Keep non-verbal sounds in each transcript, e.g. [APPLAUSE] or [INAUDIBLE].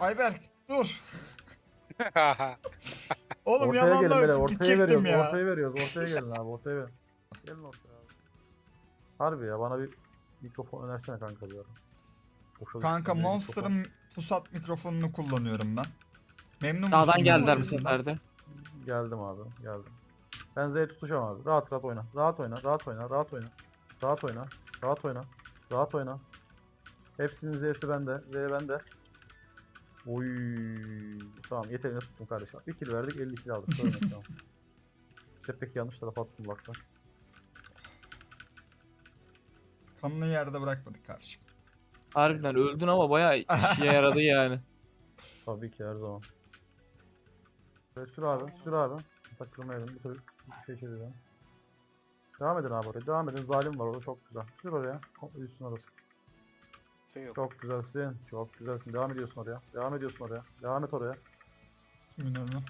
Ayberk dur. [LAUGHS] Oğlum Ortaya gelin yalanla böyle öpüp ortaya gidecektim veriyoruz ya. ortaya veriyoruz ortaya gelin abi ortaya verin. Gelin ortaya abi. Harbi ya bana bir mikrofon önersene kanka ara. Boşa Kanka ya, Monster'ın pusat mikrofonunu kullanıyorum ben. Memnun musun? Sağdan benim geldiler bu sesimden? sefer de. mikrofon. Geldim abi geldim. Ben Z'ye tutacağım abi. Rahat rahat oyna. Rahat oyna. Rahat oyna. Rahat oyna. Rahat oyna. Rahat oyna. Rahat oyna. Hepsinin Z'si bende. Z bende. Oy. Tamam yeteneğini tuttum kardeşim. Bir kill verdik 50 kill aldık. Sorun yok, tamam. [LAUGHS] İşte pek yanlış tarafa attım bak ben. Kanını yerde bırakmadık kardeşim. Harbiden öldün ama bayağı işe yaradı yani. [LAUGHS] Tabii ki her zaman. Böyle sür abi, sür abi. Takılmayalım, bir türlü bir şey. Devam edin abi oraya, devam edin. Zalim var orada, çok güzel. Sür oraya, üstün orası. Şey yok. Çok güzelsin, çok güzelsin. Devam ediyorsun oraya, devam ediyorsun oraya. Devam et oraya. Minörünü.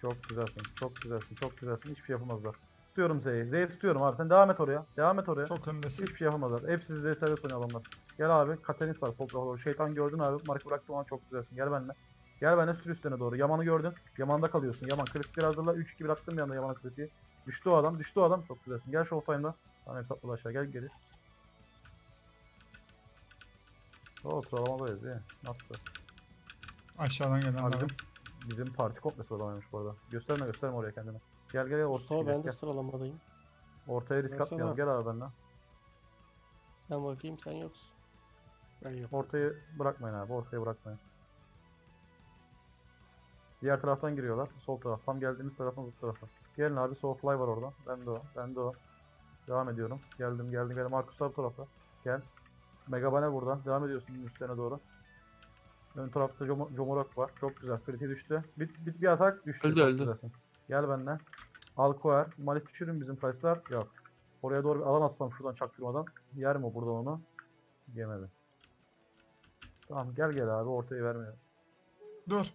Çok güzelsin, çok güzelsin, çok güzelsin. Hiçbir şey yapamazlar. Tutuyorum Z'yi, Z'yi tutuyorum abi. Sen devam et oraya, devam et oraya. Çok öndesin. Hiçbir şey yapamazlar. Hepsi Z serbest oynuyor adamlar. Gel abi, Katenis var, Poltra doğru. Şeytan gördün abi, Mark bıraktı ona çok güzelsin. Gel benimle. Gel benimle sür üstüne doğru. Yaman'ı gördün. Yaman'da kalıyorsun. Yaman kritikleri hazırla. 3-2 bıraktım bir anda Yaman'a kritiği. Düştü o adam, düştü o adam. Çok güzelsin. Gel Showtime'da. Tamam hesapla aşağı gel geri. Oo sıralamadayız iyi. Nasıl? Aşağıdan gelen Abi bizim, bizim parti komple sıralamaymış bu arada. Gösterme gösterme oraya kendini. Gel gel gel ortaya Mustafa gel, ben de gel. sıralamadayım. Ortaya risk Versene. atmayalım. Gel abi benimle. Sen bakayım sen yoksun. Ben yok. Ortayı bırakmayın abi. Ortaya bırakmayın. Diğer taraftan giriyorlar. Sol taraf. Tam geldiğimiz taraftan bu tarafa. Gelin abi. Soulfly var orada. Ben de o. Ben de o. Devam ediyorum. Geldim geldim geldim. Markus bu tarafta. Gel. Megabane burada. Devam ediyorsun üstlerine doğru. Ön tarafta Jom- Jomorok var. Çok güzel. Kriti düştü. Bir, bir, bir atak düştü. Öldü, öldü. güzelsin. Gel benimle. Alkuer. Malik düşürün bizim price'lar. Yok. Oraya doğru bir alan atsam şuradan çaktırmadan. Yer mi burada onu? Yemedi. Tamam gel gel abi ortayı vermiyor. Dur.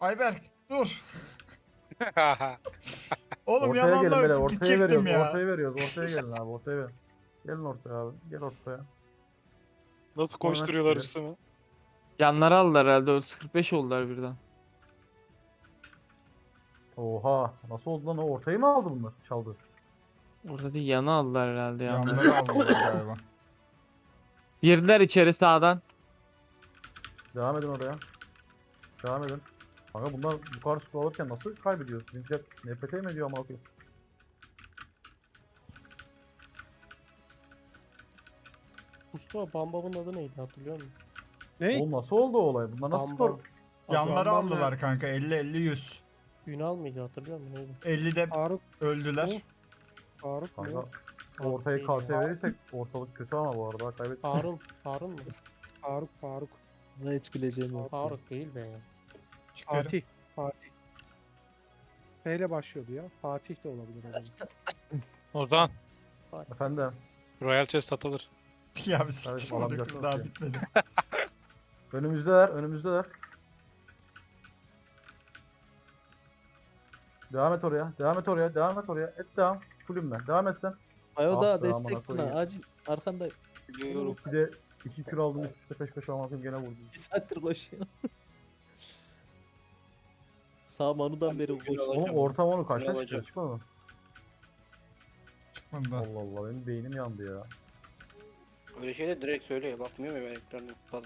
Ayberk dur. [LAUGHS] Oğlum ortaya gelin yalanla öpüp ortaya gidecektim veriyoruz ya. ortaya veriyoruz ortaya gelin abi ortaya verin. Gelin ortaya abi gel ortaya. Nasıl koşturuyorlar üstüme? Yanları aldılar herhalde. 45 oldular birden. Oha nasıl oldu lan o ortayı mı aldı bunlar çaldı. Orada değil yanı aldılar herhalde ya. Yanları aldılar galiba. Girdiler içeri sağdan. Devam edin oraya. Devam edin. Kanka bunlar bu kadar skor alırken nasıl kaybediyor? Bizimkiler NPT mi ediyor ama okuyayım. Mustafa Bambam'ın adı neydi hatırlıyor musun? Ne? Oğlum nasıl oldu o olay? Bunlar nasıl Bam skor? Bam. Yanları Adamlar aldılar kanka 50 50 100. Ünal mıydı hatırlıyor musun neydi? 50'de Faruk, öldüler. Faruk Kanka mu? Faruk ortaya değil KT ya. verirsek ortalık kötü ama bu arada kaybettik. Harun. Harun mu? Faruk, Faruk. Ne hiç bileceğim yok. Faruk değil be ya. Çıkarım. Fatih, Fatih. F ile başlıyordu ya. Fatih de olabilir. zaman. Ozan. Efendim Royal Chest atılır. Ya bir Kardeşim, sikim alamayacaksın oldu daha bitmedi. [LAUGHS] önümüzdeler önümüzdeler. Devam et oraya. Devam et oraya. Devam et oraya. Et devam. Kulümle. Devam et sen. Ayo Ah da be, amına destek buna. koyayım. Acil arkanda Biliyorum. Bir de iki kilo aldım üst üste peş peşe almadım gene vurdu. bir saattir koşuyor. [LAUGHS] Sağ manudan beri koşuyor. Oğlum ortam onu kaçta çıkıyor alacağım. çıkmadı mı? Çıkmadı. Allah Allah benim beynim yandı ya. Öyle şeyde direkt söyle ya bakmıyor mu ben ekranda falan.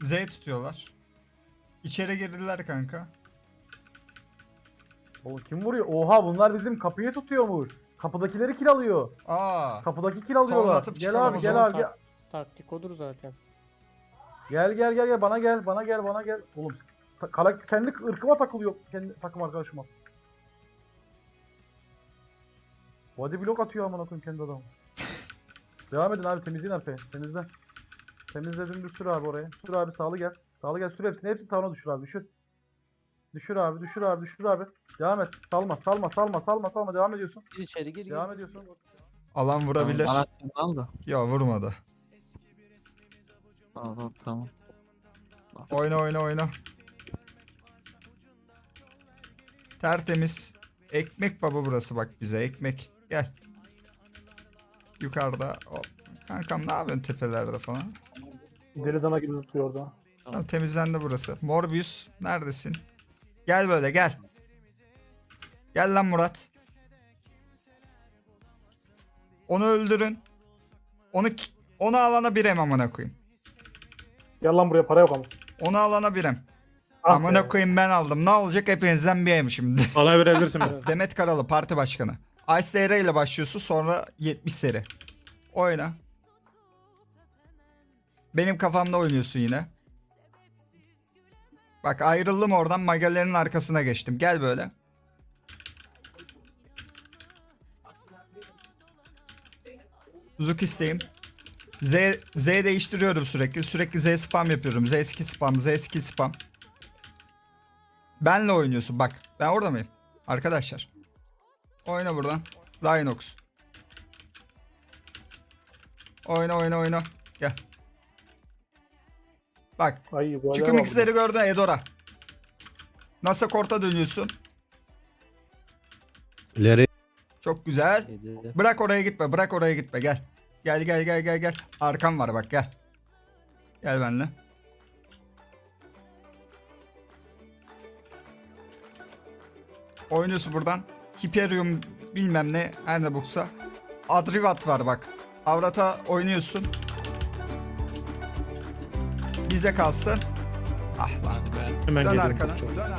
Z tutuyorlar. İçeri girdiler kanka. Oğlum kim vuruyor? Oha bunlar bizim kapıyı tutuyormuş. Kapıdakileri kill alıyor. Aa. Kapıdaki kill alıyorlar. atıp Gel çıkalım abi o gel zaman. abi gel. Taktik odur zaten. Gel gel gel gel bana gel bana gel bana gel. Oğlum ta- karak- kendi ırkıma takılıyor kendi takım arkadaşıma. Body block atıyor amına koyayım kendi adam. Devam edin abi temizleyin arkayı. Temizle. Temizledin düşür abi oraya. Sür abi sağlı gel. Sağlı gel sür hepsini. Hepsini tavana düşür abi düşür. Düşür abi düşür abi düşür abi. Devam et. Salma salma salma salma salma devam ediyorsun. Gir içeri gir gir. Devam ediyorsun. Alan vurabilir. Bana aldı. Yo vurmadı. Tamam tamam. Oyna oyna oyna. Tertemiz. Ekmek baba burası bak bize ekmek. Gel. Yukarıda. Hop. Kankam ne yapıyorsun tepelerde falan? Deli dana gibi tutuyor orada. Tamam, temizlendi burası. Morbius neredesin? Gel böyle gel. Gel lan Murat. Onu öldürün. Onu onu alana bir em amına koyayım. Gel lan buraya para yok ama. Onu alana bir em. Ah Amına be. koyayım ben aldım. Ne olacak hepinizden bir em şimdi. Bana verebilirsin. [LAUGHS] Demet Karalı parti başkanı. Ice DR ile başlıyorsun sonra 70 seri. Oyna. Benim kafamda oynuyorsun yine. Bak ayrıldım oradan Magallerin arkasına geçtim. Gel böyle. Zukisteyim. Z, Z değiştiriyorum sürekli. Sürekli Z spam yapıyorum. Z2 spam, Z2 spam. Benle oynuyorsun bak. Ben orada mıyım? Arkadaşlar. Oyna buradan. Rhinox. Oyna oyna oyna. Gel. Bak. Ay Çıkım X'leri gördün Edora. Nasıl korta dönüyorsun? İleri Çok güzel. Bırak oraya gitme. Bırak oraya gitme. Gel. Gel gel gel gel gel. Arkam var bak gel. Gel benimle. Oynuyorsun buradan. Hyperium bilmem ne her ne buksa. Adrivat var bak. Avrata oynuyorsun. Bizde kalsın. Ah lan. Hemen Dön geliyorum. arkana. Dön arkana.